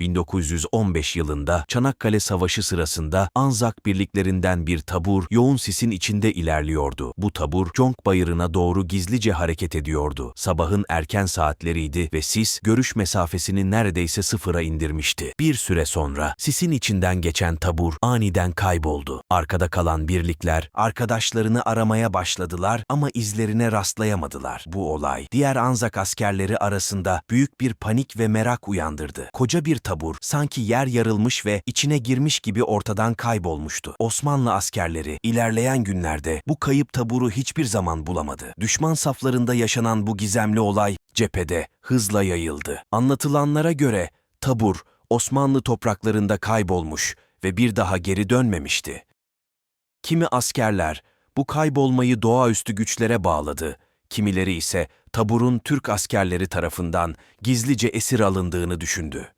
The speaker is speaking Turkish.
1915 yılında Çanakkale Savaşı sırasında Anzak birliklerinden bir tabur yoğun sisin içinde ilerliyordu. Bu tabur Conk Bayırı'na doğru gizlice hareket ediyordu. Sabahın erken saatleriydi ve sis görüş mesafesini neredeyse sıfıra indirmişti. Bir süre sonra sisin içinden geçen tabur aniden kayboldu. Arkada kalan birlikler arkadaşlarını aramaya başladılar ama izlerine rastlayamadılar. Bu olay diğer Anzak askerleri arasında büyük bir panik ve merak uyandırdı. Koca bir tabur sanki yer yarılmış ve içine girmiş gibi ortadan kaybolmuştu. Osmanlı askerleri ilerleyen günlerde bu kayıp taburu hiçbir zaman bulamadı. Düşman saflarında yaşanan bu gizemli olay cephede hızla yayıldı. Anlatılanlara göre tabur Osmanlı topraklarında kaybolmuş ve bir daha geri dönmemişti. Kimi askerler bu kaybolmayı doğaüstü güçlere bağladı, kimileri ise taburun Türk askerleri tarafından gizlice esir alındığını düşündü.